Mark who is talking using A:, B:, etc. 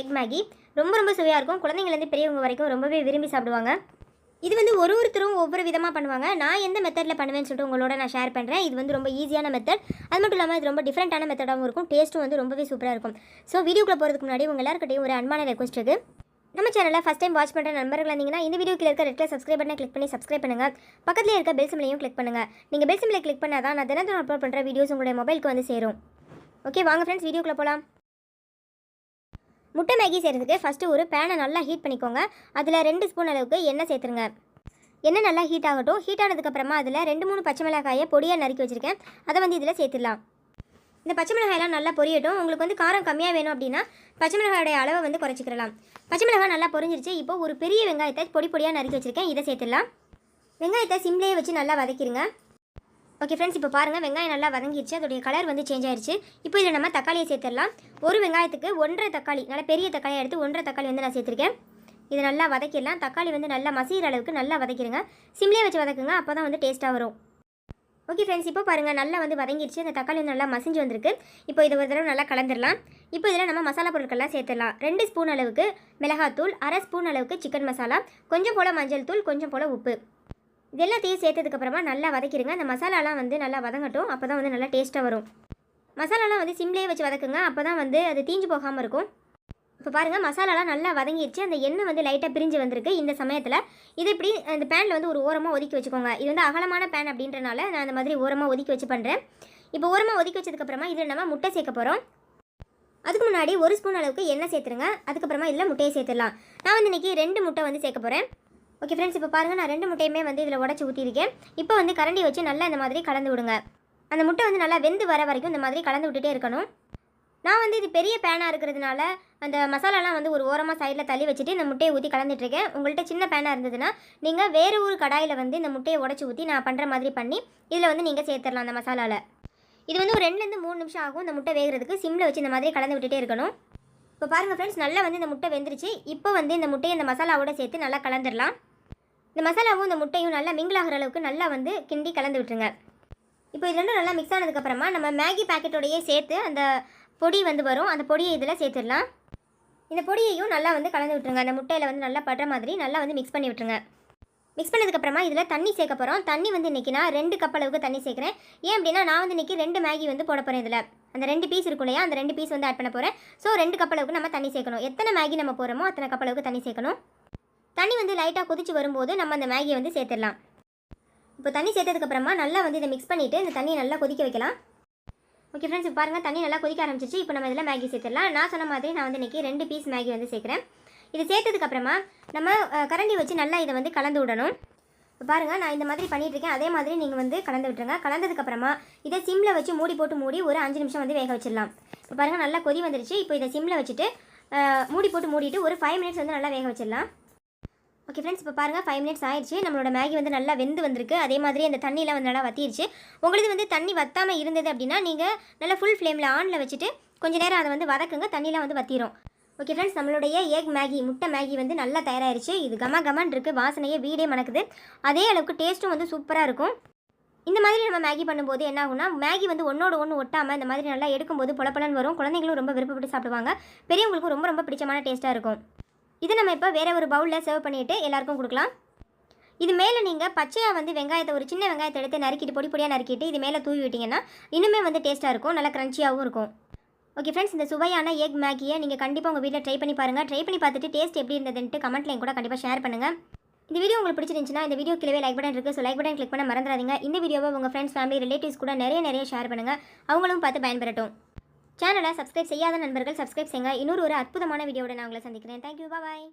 A: Egg Maggi ரொம்ப ரொம்ப சுவையாக இருக்கும். குழந்தைங்கலேருந்து பெரியவங்க வரைக்கும் ரொம்பவே விரும்பி சாப்பிடுவாங்க. இது வந்து ஒரு ஒருத்தரும் ஒவ்வொரு விதமாக பண்ணுவாங்க. நான் எந்த மெத்தடில் பண்ணுவேன்னு சொல்லிட்டு உங்களோட நான் ஷேர் பண்ணுறேன் இது வந்து ரொம்ப ஈஸியான மெத்தட் அது மட்டும் இல்லாமல் இது ரொம்ப டிஃப்ரெண்ட்டான மெத்தடாகவும் இருக்கும். டேஸ்ட்டும் வந்து ரொம்பவே சூப்பராக இருக்கும். ஸோ வீடியோக்குள்ள போகிறதுக்கு முன்னாடி உங்கள் எல்லாருக்கிட்டையும் ஒரு அன்பான ரெக்வஸ்ட் இருக்குது நம்ம சேனலில் ஃபஸ்ட் டைம் வாட்ச் பண்ணுற நண்பர்கள் இருந்தீங்கன்னா இந்த வீடியோக்கு இருக்க ரெட்டில் சப்ஸ்கிரைப் பண்ண கிளிக் பண்ணி சப்ஸ்கிரைப் பண்ணுங்கள் பக்கத்தில் இருக்க பெல் சிம்லையும் கிளிக் பண்ணுங்கள் நீங்கள் பெல் சிம்லை கிளிக் பண்ணால் தான் நான் தினத்தனம் அப்லோட் பண்ணுற வீடியோஸ் உங்களுடைய மொபைலுக்கு வந்து சேரும். ஓகே வாங்க ஃப்ரெண்ட்ஸ் வீடியோக்குள்ளே போகலாம் முட்டை மேகி செய்கிறதுக்கு ஃபஸ்ட்டு ஒரு பேனை நல்லா ஹீட் பண்ணிக்கோங்க. அதில் ரெண்டு ஸ்பூன் அளவுக்கு எண்ணெய் சேர்த்துருங்க. எண்ணெய் நல்லா ஹீட் ஆகட்டும். ஹீட் ஆனதுக்கப்புறமா அதில் ரெண்டு மூணு பச்சை மிளகாயை பொடியாக நறுக்கி வச்சுருக்கேன். அதை வந்து இதில் சேர்த்துடலாம். இந்த பச்சை மிளகாயெல்லாம் நல்லா பொரியட்டும். உங்களுக்கு வந்து காரம் கம்மியாக வேணும் அப்படின்னா பச்சை மிளகாயோடைய அளவை வந்து குறைச்சிக்கலாம் பச்சை மிளகாய் நல்லா பொரிஞ்சிருச்சு. இப்போ ஒரு பெரிய வெங்காயத்தை பொடி பொடியாக நறுக்கி வச்சுருக்கேன். இதை சேர்த்துடலாம். வெங்காயத்தை சிம்லேயே வச்சு நல்லா வதக்கிடுங்க ஓகே ஃப்ரெண்ட்ஸ் இப்போ பாருங்கள் வெங்காயம் நல்லா வதங்கிடுச்சு அதோடைய கலர் வந்து சேஞ்ச் ஆயிடுச்சு இப்போ இதில் நம்ம தக்காளியை சேர்த்துடலாம். ஒரு வெங்காயத்துக்கு ஒன்றரை தக்காளி நல்லா பெரிய தக்காளியை எடுத்து ஒன்றரை தக்காளி வந்து நான் சேர்த்துருக்கேன். இதை நல்லா வதக்கிடலாம். தக்காளி வந்து நல்லா மசிகிற அளவுக்கு நல்லா வதக்கிடுங்க. சிம்லேயே வச்சு வதக்குங்க அப்போ தான் வந்து டேஸ்ட்டாக வரும். ஓகே ஃப்ரெண்ட்ஸ் இப்போ பாருங்கள் நல்லா வந்து வதங்கிடுச்சு அந்த தக்காளி வந்து நல்லா மசிஞ்சு வந்திருக்கு. இப்போ இதை ஒரு தடவை நல்லா கலந்துடலாம். இப்போ இதில் நம்ம மசாலா பொருட்கள்லாம் சேர்த்துடலாம். ரெண்டு ஸ்பூன் அளவுக்கு மிளகாத்தூள் அரை ஸ்பூன் அளவுக்கு சிக்கன் மசாலா கொஞ்சம் போல் மஞ்சள் தூள் கொஞ்சம் போல் உப்பு. இது எல்லாத்தையும் சேர்த்ததுக்கப்புறமா நல்லா வதக்கிடுங்க. அந்த மசாலாலாம் வந்து நல்லா வதங்கட்டும். அப்போ தான் வந்து நல்லா டேஸ்ட்டாக வரும். மசாலாலாம் வந்து சிம்லேயே வச்சு வதக்குங்க. அப்போ தான் வந்து அது தீஞ்சு போகாமல் இருக்கும். இப்போ பாருங்கள் மசாலாலாம் நல்லா வதங்கிடுச்சு அந்த எண்ணெய் வந்து லைட்டாக பிரிஞ்சு வந்திருக்கு இந்த சமயத்தில். இது இப்படி அந்த பேனில் வந்து ஒரு ஓரமாக ஒதுக்கி வச்சுக்கோங்க. இது வந்து அகலமான பேன் அப்படின்றனால நான் அந்த மாதிரி ஓரமாக ஒதுக்கி வச்சு பண்ணுறேன் இப்போ ஓரமாக ஒதுக்கி வச்சதுக்கப்புறமா இதில் நம்ம முட்டை சேர்க்க போகிறோம் அதுக்கு முன்னாடி ஒரு ஸ்பூன் அளவுக்கு எண்ணெய் சேர்த்துருங்க. அதுக்கப்புறமா இதில் முட்டையை சேர்த்துடலாம். நான் வந்து இன்றைக்கி ரெண்டு முட்டை வந்து சேர்க்க போகிறேன் ஓகே ஃப்ரெண்ட்ஸ் இப்போ பாருங்கள் நான் ரெண்டு முட்டையுமே வந்து இதில் உடச்சி ஊற்றிருக்கேன் இப்போ வந்து கரண்டி வச்சு நல்லா இந்த மாதிரி கலந்து விடுங்க. அந்த முட்டை வந்து நல்லா வெந்து வர வரைக்கும் இந்த மாதிரி கலந்து விட்டுட்டே இருக்கணும். நான் வந்து இது பெரிய பேனாக இருக்கிறதுனால அந்த மசாலாலாம் வந்து ஒரு ஓரமாக சைடில் தள்ளி வச்சுட்டு இந்த முட்டையை ஊற்றி கலந்துட்டுருக்கேன் உங்கள்கிட்ட சின்ன பேனாக இருந்ததுன்னா நீங்கள் வேறு ஒரு கடாயில் வந்து இந்த முட்டையை உடச்சி ஊற்றி நான் பண்ணுற மாதிரி பண்ணி இதில் வந்து நீங்கள் சேர்த்துடலாம் அந்த மசாலாவில் இது வந்து ஒரு ரெண்டுலேருந்து மூணு நிமிஷம் ஆகும் இந்த முட்டை வேகிறதுக்கு. சிம்மில் வச்சு இந்த மாதிரி கலந்து விட்டுட்டே இருக்கணும். இப்போ பாருங்கள் ஃப்ரெண்ட்ஸ் நல்லா வந்து இந்த முட்டை வெந்துருச்சு. இப்போ வந்து இந்த முட்டையை இந்த மசாலாவோட சேர்த்து நல்லா கலந்துடலாம். இந்த மசாலாவும் இந்த முட்டையும் நல்லா மிங்கிள் ஆகிற அளவுக்கு நல்லா வந்து கிண்டி கலந்து விட்டுருங்க. இப்போ இது ரெண்டும் நல்லா மிக்ஸ் ஆனதுக்கப்புறமா நம்ம மேகி பேக்கெட்டோடையே சேர்த்து அந்த பொடி வந்து வரும். அந்த பொடியை இதில் சேர்த்துடலாம். இந்த பொடியையும் நல்லா வந்து கலந்து விட்டுருங்க. அந்த முட்டையில் வந்து நல்லா படுற மாதிரி நல்லா வந்து மிக்ஸ் பண்ணி விட்டுருங்க. மிக்ஸ் பண்ணதுக்கப்புறமா இதில் தண்ணி சேர்க்க போகிறோம் தண்ணி வந்து இன்றைக்கி நான் ரெண்டு கப் அளவுக்கு தண்ணி சேர்க்குறேன். ஏன் அப்படின்னா நான் வந்து இன்றைக்கி ரெண்டு மேகி வந்து போட போகிறேன் இதில். அந்த ரெண்டு பீஸ் இருக்கும் இல்லையா அந்த ரெண்டு பீஸ் வந்து ஆட் பண்ண போகிறேன் ஸோ ரெண்டு கப் அளவுக்கு நம்ம தண்ணி சேர்க்கணும். எத்தனை மேகி நம்ம போகிறோமோ அத்தனை கப் அளவுக்கு தண்ணி சேர்க்கணும். தண்ணி வந்து லைட்டாக கொதிச்சு வரும்போது நம்ம அந்த மேகியை வந்து சேர்த்துடலாம். இப்போ தண்ணி சேர்த்ததுக்கப்புறமா நல்லா வந்து இதை மிக்ஸ் பண்ணிவிட்டு இந்த தண்ணியை நல்லா கொதிக்க வைக்கலாம். ஓகே ஃப்ரெண்ட்ஸ் இப்போ பாருங்கள் தண்ணி நல்லா கொதிக்க ஆரம்பிச்சிச்சு இப்போ நம்ம இதில் மேகி சேர்த்துடலாம். நான் சொன்ன மாதிரி நான் வந்து இன்றைக்கி ரெண்டு பீஸ் மேகி வந்து சேர்க்குறேன். இது சேர்த்ததுக்கப்புறமா நம்ம கரண்டி வச்சு நல்லா இதை வந்து கலந்து விடணும். இப்போ பாருங்கள் நான் இந்த மாதிரி பண்ணிகிட்ருக்கேன் அதே மாதிரி நீங்கள் வந்து கலந்து விட்டுருங்க. கலந்ததுக்கப்புறமா இதை சிம்மில் வச்சு மூடி போட்டு மூடி ஒரு அஞ்சு நிமிஷம் வந்து வேக வச்சிடலாம். இப்போ பாருங்கள் நல்லா கொதி வந்துருச்சு. இப்போ இதை சிம்மில் வச்சுட்டு மூடி போட்டு மூடிட்டு ஒரு ஃபைவ் மினிட்ஸ் வந்து நல்லா வேக வச்சிடலாம். ஓகே ஃப்ரெண்ட்ஸ் இப்போ பாருங்கள் ஃபைவ் மினிட்ஸ் ஆயிடுச்சு. நம்மளோட மேகி வந்து நல்லா வெந்து வந்திருக்கு. அதே மாதிரி அந்த தண்ணியெலாம் வந்து நல்லா வத்திருச்சு. உங்களுக்கு வந்து தண்ணி வத்தாமல் இருந்தது அப்படின்னா நீங்கள் நல்லா ஃபுல் ஃப்ளேமில் ஆனில் வச்சுட்டு கொஞ்சம் நேரம் அதை வந்து வதக்குங்க. தண்ணியெலாம் வந்து வத்திரும். ஓகே ஃப்ரெண்ட்ஸ் நம்மளுடைய எக் மேகி முட்டை மேகி வந்து நல்லா தயாராகிருச்சு இது கம கமன் இருக்குது வாசனையே வீடே மணக்குது. அதே அளவுக்கு டேஸ்ட்டும் வந்து சூப்பராக இருக்கும். இந்த மாதிரி நம்ம மேகி பண்ணும்போது என்ன ஆகும்னா மேகி வந்து ஒன்றோட ஒன்று ஒட்டாமல் இந்த மாதிரி நல்லா எடுக்கும்போது பொலப்பலன்னு வரும். குழந்தைங்களும் ரொம்ப விருப்பப்பட்டு சாப்பிடுவாங்க. பெரியவங்களுக்கும் ரொம்ப ரொம்ப பிடிச்சமான டேஸ்ட்டாக இருக்கும். இது நம்ம இப்போ வேறு ஒரு பவுலில் சர்வ் பண்ணிட்டு எல்லாருக்கும் கொடுக்கலாம். இது மேலே நீங்கள் பச்சையாக வந்து வெங்காயத்தை ஒரு சின்ன வெங்காயத்தை எடுத்து நறுக்கிட்டு பொடி பொடியாக நறுக்கிட்டு இது மேலே தூவி விட்டிங்கன்னா இன்னுமே வந்து டேஸ்ட்டாக இருக்கும் நல்லா க்ரன்ச்சியாகவும் இருக்கும். ஓகே ஃப்ரெண்ட்ஸ் இந்த சுவையான எக் மேகியை நீங்கள் கண்டிப்பாக உங்கள் வீட்டில் ட்ரை பண்ணி பாருங்கள் ட்ரை பண்ணி பார்த்துட்டு டேஸ்ட் எப்படி இருந்ததுன்ட்டு கமெண்ட்லையும் கூட கண்டிப்பாக ஷேர் பண்ணுங்கள் இந்த வீடியோ உங்களுக்கு பிடிச்சிருந்துச்சுன்னா இந்த வீடியோ கீழே லைக் பட்டன் இருக்குது ஸோ லைக் பட்டன் கிளிக் பண்ண மறந்துடாதீங்க. இந்த வீடியோவை உங்கள் ஃப்ரெண்ட்ஸ் ஃபேமிலி ரிலேட்டிவ்ஸ் கூட நிறைய நிறைய ஷேர் பண்ணுங்கள் அவங்களும் பார்த்து பயன்பெறட்டும். சேனலை சப்ஸ்கிரைப் செய்யாத நண்பர்கள் சப்ஸ்கிரைப் செய்யுங்க. இன்னொரு ஒரு அற்புதமான வீடியோவோட நான் உங்களை சந்திக்கிறேன். Thank you bye